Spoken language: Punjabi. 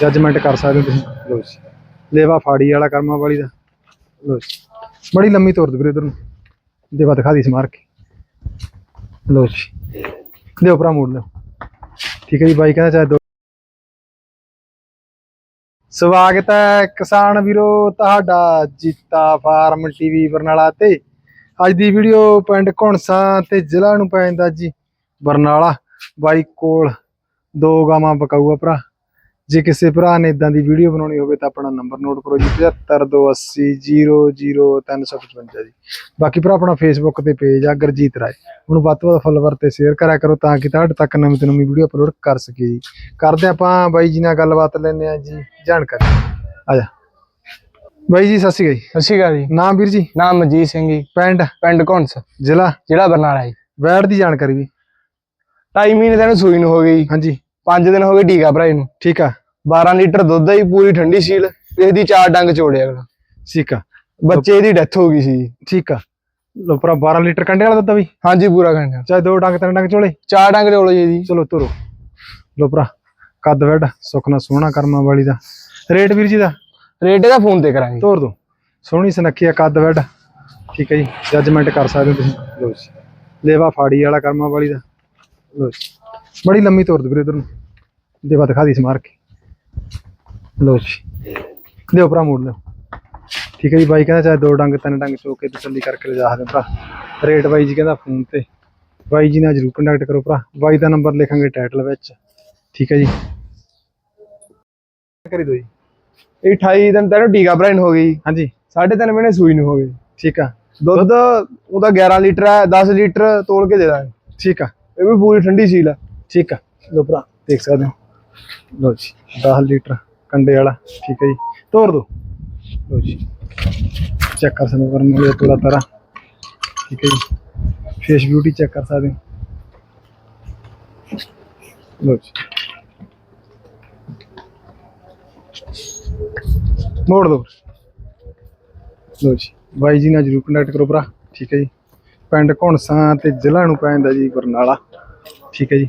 ਜੱਜਮੈਂਟ ਕਰ ਸਕਦੇ ਹੋ ਤੁਸੀਂ। ਲੋ ਜੀ। ਲੇਵਾ ਫਾੜੀ ਵਾਲਾ ਕਰਮਾ ਵਾਲੀ ਦਾ। ਲੋ ਜੀ। ਬੜੀ ਲੰਮੀ ਤੁਰ ਦੇ ਵੀਰੇ ਇਧਰ ਨੂੰ। ਦੇਵਾ ਦਿਖਾ ਦੀ ਸਮਾਰ ਕੇ। ਲੋ ਜੀ। ਦਿਓ ਭਰਾ, ਮੋੜ ਲਓ ਠੀਕ ਹੈ ਜੀ, ਬਾਈ ਕਹਿੰਦਾ ਚਾਹੇ ਸਵਾਗਤ ਹੈ ਕਿਸਾਨ ਵੀਰੋ, ਤੁਹਾਡਾ ਜੀਤਾ ਫਾਰਮ ਟੀਵੀ ਬਰਨਾਲਾ ਤੇ। ਅੱਜ ਦੀ ਵੀਡੀਓ ਪਿੰਡ ਘੁਣਸਾ ਤੇ ਜ਼ਿਲ੍ਹਾ ਨੂੰ ਪੈ ਜਾਂਦਾ ਜੀ ਬਰਨਾਲਾ। ਬਾਈ ਕੋਲ ਦੋ ਗਾਵਾਂ ਬਕਾਊਆ ਭਰਾ। ਜੇ ਕਿਸੇ ਭਰਾ ਨੇ ਇਦਾਂ ਦੀ ਵੀਡੀਓ ਬਣਾਉਣੀ ਹੋਵੇ ਤਾਂ ਆਪਣਾ ਨੰਬਰ ਨੋਟ ਕਰੋ ਜੀ 7528000355 ਜੀ। ਬਾਕੀ ਭਰਾ ਆਪਣਾ ਫੇਸਬੁੱਕ ਤੇ ਪੇਜ ਆ ਗੁਰਜੀਤ ਰਾਏ। ਉਹਨੂੰ ਵੱਧ ਤੋਂ ਵੱਧ ਤੇ ਸ਼ੇਅਰ ਕਰਿਆ ਕਰੋ ਤਾਂ ਕਿ ਤੁਹਾਡੇ ਤੱਕ ਨਵੀਂ ਤੋਂ ਨਵੀਂ ਵੀਡੀਓ ਅਪਲੋਡ ਕਰ ਸਕੀਏ ਜੀ। ਕਰਦੇ ਆਪਾਂ ਬਾਈ ਜੀ ਨਾਲ ਗੱਲਬਾਤ ਲੈਂਦੇ ਆ ਜੀ ਜਾਣਕਾਰੀ। ਆ ਜਾ। ਬਾਈ ਜੀ ਸਤਿ ਸ਼੍ਰੀ ਅਕਾਲ ਜੀ। ਸਤਿ ਸ਼੍ਰੀ ਅਕਾਲ ਜੀ। ਨਾਮ ਵੀਰ ਜੀ? ਨਾਮ ਮਨਜੀਤ ਸਿੰਘ ਜੀ। ਪਿੰਡ? ਪਿੰਡ ਘੁੰਸ। ਜ਼ਿਲ੍ਹਾ? ਜ਼ਿਲ੍ਹਾ ਬਰਨਾਲਾ ਜੀ। ਵੈੜ ਦੀ ਜਾਣਕਾਰੀ ਵੀ। ਢਾਈ ਮਹੀਨੇ ਤੈਨੂੰ ਸੂਈ ਨੂੰ ਹੋ ਗਈ। ਹਾਂਜੀ। 5 ਦਿਨ ਹੋ ਗਏ ਟੀਕਾ ਭਰਾਈ ਨੂੰ ਠੀਕ ਆ? 12 ਲੀਟਰ ਦੁੱਧ ਆਈ ਪੂਰੀ ਠੰਡੀ ਸੀਲ ਤੇ ਇਹਦੀ ਚਾਰ ਡੰਗ ਚੋੜਿਆ ਅਗਲਾ। ਠੀਕ ਆ। ਬੱਚੇ ਦੀ ਡੈਥ ਹੋ ਗਈ ਸੀ। ਠੀਕ ਆ। ਲੋ ਭਰਾ 12 ਲੀਟਰ ਕੰਡੇ ਵਾਲਾ ਦੁੱਧ ਆ ਵੀ? ਹਾਂਜੀ ਪੂਰਾ ਘੰਟਾ ਚਾਹੇ ਦੋ ਡੰਗ ਤਿੰਨ ਡੰਗ ਚੋਲੇ? ਚਾਰ ਡੰਗ ਚੋਲੋ ਜੀ ਚਲੋ ਤੁਰੋ। ਲੋ ਭਰਾ ਕੱਦ ਵੈਡ ਸੁਖਨਾ ਸੋਹਣਾ ਕਰਮਾ ਵਾਲੀ ਦਾ। ਰੇਟ ਵੀਰ ਜੀ ਦਾ? ਰੇਟ ਇਹਦਾ ਫੋਨ ਤੇ ਕਰਾਂਗੇ। ਤੋਰ ਦੋ। ਸੋਹਣੀ ਸੁਨੱਖੀ ਆ ਕੱਦ ਵੈਡ ਠੀਕ ਹੈ ਜੀ ਜੱਜਮੈਂਟ ਕਰ ਸਕਦੇ ਹੋ ਤੁਸੀਂ। ਲੋ ਜੀ। ਲੇਵਾ ਫਾੜੀ ਵਾਲਾ ਕਰਮਾ ਵਾਲੀ ਦਾ। ਲੋ ਜੀ। ਬੜੀ ਲੰਮੀ ਤੋਰ ਦੋ ਵੀਰੇ ਇਧਰ ਨੂੰ। ਦਿਖਾ ਦੀ ਸਮਾਰ ਕੇ। ਲੋ ਜੀ। ਲਿਓ ਭਰਾ ਮੋੜ ਲਿਓ। ਠੀਕ ਹੈ ਜੀ ਬਾਈ ਕਹਿੰਦਾ ਚਾਹੇ ਦੋ ਡੰਗ ਤਿੰਨ ਡੰਗ ਚੋ ਕੇ ਤਸੱਲੀ ਕਰਕੇ ਲਿਜਾ ਸਕਦੇ ਭਰਾ। ਰੇਟ ਬਾਈ ਜੀ ਕਹਿੰਦਾ ਫੋਨ ਤੇ। ਬਾਈ ਜੀ ਨਾਲ ਜਰੂਰ ਕੰਟੈਕਟ ਕਰੋ ਭਰਾ। ਬਾਈ ਦਾ ਨੰਬਰ ਲਿਖਾਂਗੇ ਟਾਈਟਲ ਵਿੱਚ। ਠੀਕ ਹੈ ਜੀ। ਕਰੀ ਦੋ ਜੀ। ਇਹ 28 ਦਿਨ ਤੈਨੂੰ ਟੀਕਾ ਭਰਾਈ ਨੂੰ ਹੋ ਗਈ। ਹਾਂਜੀ। 3.5 ਮਹੀਨੇ ਸੂਈ ਨੂੰ ਹੋ ਗਈ। ਠੀਕ ਆ। ਦੁੱਧ ਉਹਦਾ 11 ਲੀਟਰ ਹੈ 10 ਲੀਟਰ ਤੋਲ ਕੇ ਦੇ ਦਾਂਗੇ। ਠੀਕ ਆ। ਇਹ ਵੀ ਪੂਰੀ ਠੰਡੀ ਸੀਲ ਹੈ ਠੀਕ ਆ। ਲੋ ਭਰਾ ਦੇਖ ਸਕਦੇ ਹੋ। ਲੋ ਜੀ 10 ਲੀਟਰ ਕੰਡੇ ਵਾਲਾ, ਠੀਕ ਹੈ ਜੀ। ਤੋੜ ਦੋ। ਲੋ ਜੀ ਚੈੱਕ ਕਰ ਸਕਦੇ ਹੋ ਕਰਨ ਵਾਲੇ ਤੋੜਾ ਠੀਕ ਹੈ ਜੀ ਫੇਸ ਬਿਊਟੀ ਚੈੱਕ ਕਰ ਸਕਦੇ ਲੋ ਜੀ। ਮੋੜ ਦੋ। ਲੋ ਜੀ, ਬਾਈ ਜੀ ਨਾਲ ਜਰੂਰ ਕੰਟੈਕਟ ਕਰੋ ਭਰਾ, ਠੀਕ ਹੈ ਜੀ। ਪਿੰਡ ਘੁਣਸਾ ਤੇ ਜ਼ਿਲ੍ਹਾ ਨੂੰ ਪੈਂਦਾ ਜੀ ਬਰਨਾਲਾ ਠੀਕ ਹੈ ਜੀ।